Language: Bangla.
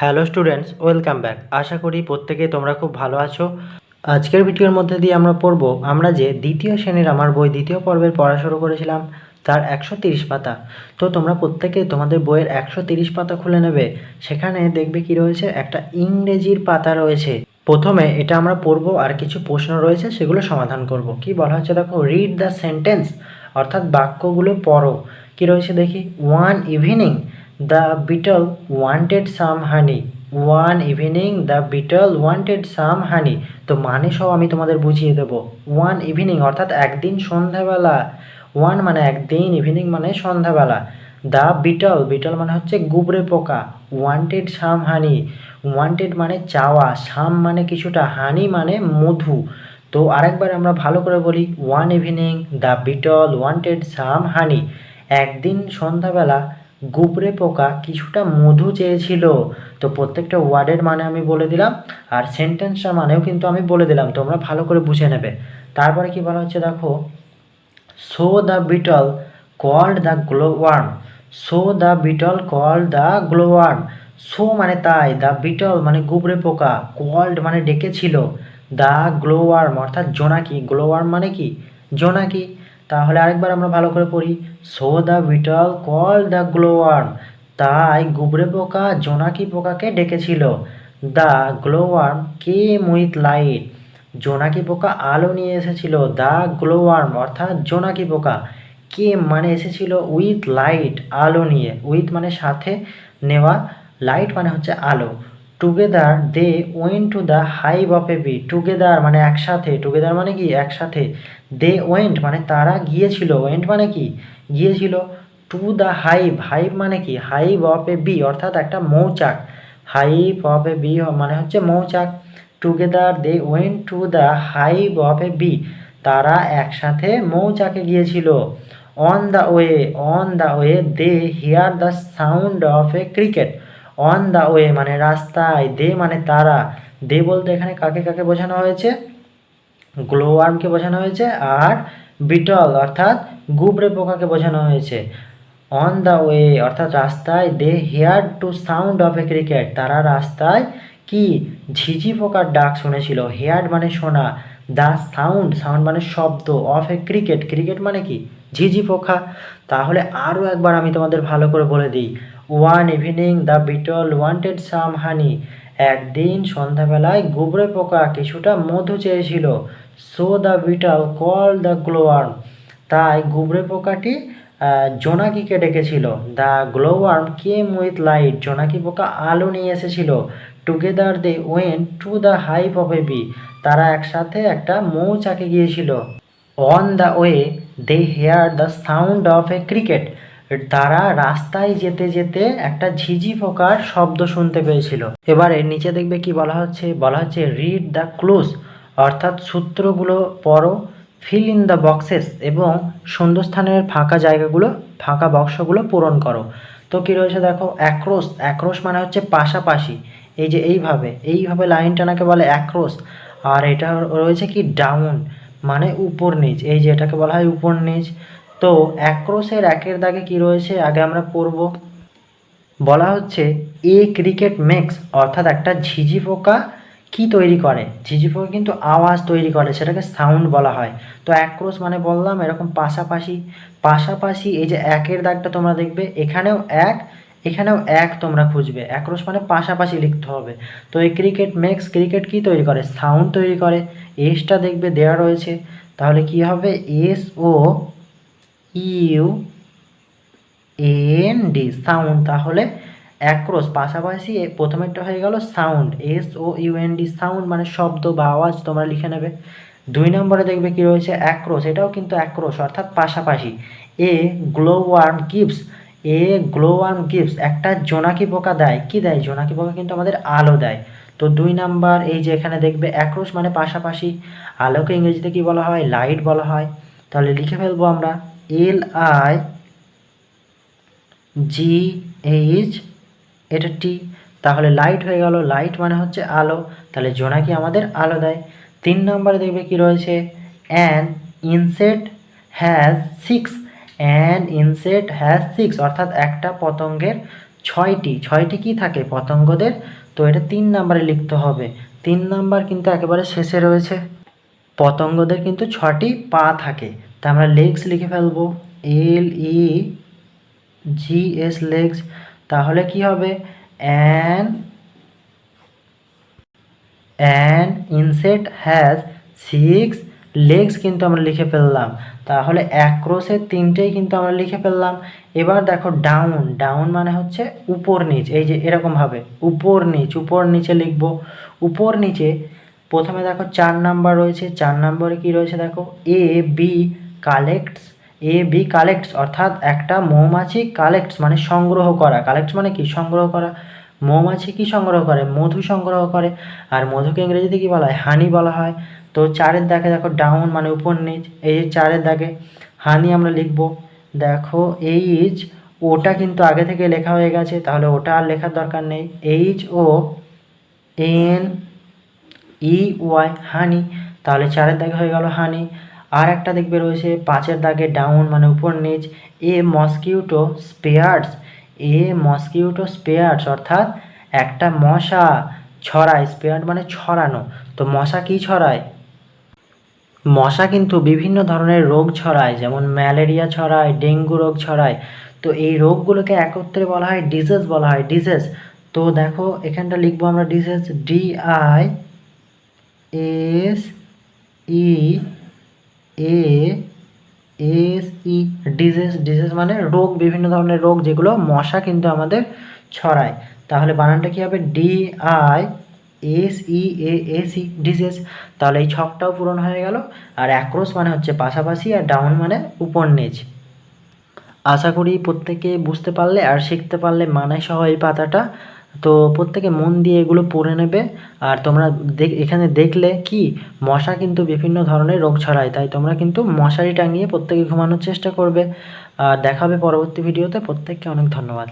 Hello students, welcome back. আশা করি প্রত্যেকে তোমরা খুব ভালো আছো। আজকের ভিডিওর মধ্যে দিয়ে আমরা পড়ব, আমরা যে দ্বিতীয় শ্রেণির আমার বই দ্বিতীয় পর্বের পড়া শুরু করেছিলাম, তার একশো তিরিশ পাতা। তো তোমরা প্রত্যেকে তোমাদের বইয়ের একশো তিরিশ পাতা খুলে নেবে, সেখানে দেখবে কি রয়েছে, একটা ইংরেজির পাতা রয়েছে। প্রথমে এটা আমরা পড়ব আর কিছু প্রশ্ন রয়েছে, সেগুলো সমাধান করব। কি বলা হচ্ছে দেখো রিড দ্য সেন্টেন্স অর্থাৎ বাক্যগুলো পড়ো। কি রয়েছে দেখি one evening the beetle wanted some honey one evening the beetle wanted some honey তো মানে সব আমি তোমাদের বুঝিয়ে দেবো। ওয়ান ইভিনিং অর্থাৎ একদিন সন্ধ্যাবেলা। ওয়ান মানে একদিন ইভিনিং মানে সন্ধ্যাবেলা। দ্য বিটল বিটল মানে হচ্ছে গুবরে পোকা। ওয়ান্টেড সাম হানি ওয়ান্টেড মানে চাওয়া। সাম মানে কিছুটা। হানি মানে মধু। তো আরেকবার আমরা ভালো করে বলি। One evening the beetle wanted some honey একদিন সন্ধ্যাবেলা গুবরে পোকা কিছুটা মধু চেয়েছিল। তো প্রত্যেকটা ওয়ার্ডের মানে আমি বলে দিলাম, আর সেন্টেন্সটার মানেও কিন্তু আমি বলে দিলাম, তোমরা ভালো করে বুঝে নেবে। তারপরে কি বলা হচ্ছে দেখো? So the beetle called the glow worm so the beetle called the glow worm so মানে তাই দ্য বিটল মানে গুবরে পোকা কল্ড মানে ডেকেছিল। দ্য গ্লো ওয়ার্ম অর্থাৎ জোনাকি গ্লো ওয়ার্ম মানে কি? জোনাকি। তাহলে আরেকবার আমরা ভালো করে পড়ি। So the beetle, call the glow worm তাই গুবরে পোকা, জোনাকি পোকাকে ডেকেছিল। The glow worm came with light. জোনাকি পোকা আলো নিয়ে এসেছিল। দ্য গ্লো ওয়ার্ম অর্থাৎ জোনাকি পোকা। কেম মানে এসেছিল উইথ লাইট, আলো নিয়ে। উইথ মানে সাথে নেওয়া। লাইট মানে হচ্ছে আলো। Together they went to the hive of a bee together মানে একসাথে টুগেদার মানে কি? একসাথে। দে ওয়েন্ট মানে তারা গিয়েছিল। ওয়েন্ট মানে কি? গিয়েছিল টু দ্য হাইভ হাইভ মানে কি? হাইভ অফ এ বি অর্থাৎ একটা মৌচাক। হাইভ অফ এ বি মানে হচ্ছে মৌচাক। Together they went to the hive of a bee তারা একসাথে মৌচাকে গিয়েছিল। On the way on the way they hear the sound of a cricket on the way মানে রাস্তায়, দে মানে তারা। দে বলতে এখানে কাকে কাকে বোঝানো হয়েছে? গ্লো ওয়ার্মকে বোঝানো হয়েছে আর বিটল, অর্থাৎ গুবরে পোকাকে বোঝানো হয়েছে। অন দ্য ওয়ে অর্থাৎ রাস্তায়, they hear to sound of a cricket. তারা রাস্তায় কি? ঝিঝি পোকার ডাক শুনেছিল। হেয়ার মানে শোনা দ্য সাউন্ড সাউন্ড মানে শব্দ অফ এ ক্রিকেট ক্রিকেট মানে কি? ঝিঝি পোকা। তাহলে আরও একবার আমি তোমাদের ভালো করে বলে দিই। One evening the beetle wanted some honey একদিন সন্ধ্যাবেলায় গুবরে পোকা কিছুটা মধু চেয়েছিল। So the beetle call the glowworm তাই গুবরে পোকাটি জোনাকিকে ডেকেছিল। The glowworm came with light জোনাকি পোকা আলো নিয়ে এসেছিল। Together they went to the hive of a bee তারা একসাথে একটা মৌচাকে গিয়েছিল। On the way they hear the sound of a cricket তারা রাস্তায় যেতে যেতে একটা ঝিঝি পোকার শব্দ শুনতে পেয়েছিল। এবারে নিচে দেখবে কি বলা হচ্ছে? বলা হচ্ছে রিড দ্য ক্লোজ অর্থাৎ সূত্রগুলো পড়ো ফিল ইন দ্য বক্সেস এবং শূন্যস্থানের ফাঁকা জায়গাগুলো, ফাঁকা বক্সগুলো পূরণ করো। তো কী রয়েছে দেখো? অ্যাক্রোস অ্যাক্রোস মানে হচ্ছে পাশাপাশি। এই যে এইভাবে এইভাবে লাইন টানাকে বলে অ্যাক্রোস আর এটা রয়েছে কি ডাউন মানে উপর নিচ। এই যে এটাকে বলা হয় উপর নিচ। তো অ্যাক্রোসের একের দাগে কি রয়েছে? আগে আমরা পড়ব। বলা হচ্ছে, এ ক্রিকেট মেক্স, অর্থাৎ একটা ঝিঝি পোকা কি তৈরি করে? ঝিঝি পোকা কিন্তু আওয়াজ তৈরি করে, সেটাকে সাউন্ড বলা হয়। তো অ্যাক্রোস মানে বললাম, এরকম পাশাপাশি পাশাপাশি এই যে একের দাগটা তোমরা দেখবে, এখানেও এক এখানেও এক তোমরা খুঁজবে। অ্যাক্রোস মানে পাশাপাশি লিখতে হবে। তো এই ক্রিকেট মেক্স, ক্রিকেট কি তৈরি করে? সাউন্ড তৈরি করে। এসটা দেখবে দেওয়া রয়েছে। তাহলে কি হবে? S O U, N, D, sound. তাহলে অ্যাক্রোস পাশাপাশি প্রথমেরটা হয়ে গেল sound. S, O, U, N, D, sound মানে শব্দ বা আওয়াজ তোমরা লিখে নেবে। দুই নম্বরে দেখবে কি রয়েছে? অ্যাক্রোস এটাও কিন্তু অ্যাক্রোস অর্থাৎ পাশাপাশি। A glow worm a glow worm একটা জোনাকি পোকা দেয়। কি দেয়? জোনাকি পোকা কিন্তু আমাদের আলো দেয়। তো দুই নাম্বার, এই যে এখানে দেখবে অ্যাক্রোস মানে পাশাপাশি। আলোকে ইংরেজিতে কি বলা হয়? লাইট বলা হয়। তাহলে লিখে ফেলব আমরা। এল আই জি এইচ এটা টি তাহলে লাইট হয়ে গেল লাইট মানে হচ্ছে আলো। তাহলে জোনাকি আমাদের আলো দেয়? তিন নম্বরে দেখবে কি রয়েছে? An insect has six an insect has six অর্থাৎ একটা পতঙ্গের ছয়টি। ছয়টি কি থাকে? পতঙ্গদের। তো এটা তিন নাম্বারে লিখতে হবে। তিন নাম্বার কিন্তু একেবারে শেষে রয়েছে। পতঙ্গদের কিন্তু ছটি পা থাকে। তা আমরা লেগস লিখে ফেলব এল ই জি এস লেগস তাহলে কি হবে? An an insect has six legs কিন্তু আমরা লিখে ফেললাম। তাহলে অ্যাক্রোসের তিনটেই কিন্তু আমরা লিখে ফেললাম। এবার দেখো ডাউন ডাউন মানে হচ্ছে উপর নিচ। এই যে এরকমভাবে উপর নিচ, উপর নিচে লিখব। উপর নিচে প্রথমে দেখো চার নাম্বার রয়েছে। চার নম্বরে কি রয়েছে দেখো? A bee collects a bee collects অর্থাৎ একটা মৌমাছি কালেক্টস মানে সংগ্রহ করা। কালেক্টস মানে কি? সংগ্রহ করা। মৌমাছি কি সংগ্রহ করে? মধু সংগ্রহ করে। আর মধুকে ইংরেজিতে কি বলা হয়? হানি বলা হয়। তো চারের দাগে দেখো ডাউন মানে উপর নিচ, এই যে চারের দাগে হানি আমরা লিখব। দেখো এইচ ওটা কিন্তু আগে থেকে লেখা হয়ে গেছে, তাহলে ওটা আর লেখার দরকার নেই। H O N E Y honey তাহলে চারের দাগে হয়ে গেল হানি আর একটা দেখবে রয়েছে, পাঁচের দাগে ডাউন মানে উপর নিচ a mosquito spares a mosquito spares অর্থাৎ একটা মশা ছড়ায় স্পেয়ার্ড মানে ছড়ানো। তো মশা কি ছড়ায়? মশা কিন্তু বিভিন্ন ধরনের রোগ ছড়ায়, যেমন ম্যালেরিয়া ছড়ায়, ডেঙ্গু রোগ ছড়ায়। তো এই রোগগুলোকে একত্রে বলা হয় ডিজিজ বলা হয় ডিজিজ তো দেখো, এখানটা লিখব আমরা disease D I S E A S E disease disease মানে রোগ, বিভিন্ন ধরনের রোগ যেগুলো মশা কিন্তু আমাদের ছড়ায়। তাহলে বানানটা কী হবে? D I S E A S E disease তাহলে এই ছকটাও পূরণ হয়ে গেল। আর অ্যাক্রোস মানে হচ্ছে পাশাপাশি আর ডাউন মানে উপর নিচ। আশা করি প্রত্যেকে বুঝতে পারলে আর শিখতে পারলে মানায় সহ এই পাতাটা। তো প্রত্যেকে মন দিয়ে এগুলো পড়ে নেবে। আর তোমরা এখানে দেখলে কি, মশা কিন্তু বিভিন্ন ধরনের রোগ ছড়ায়, তাই তোমরা কিন্তু মশারি টাঙিয়ে প্রত্যেকে ঘুমানোর চেষ্টা করবে। আর দেখাবে পরবর্তী ভিডিওতে, প্রত্যেককে অনেক ধন্যবাদ।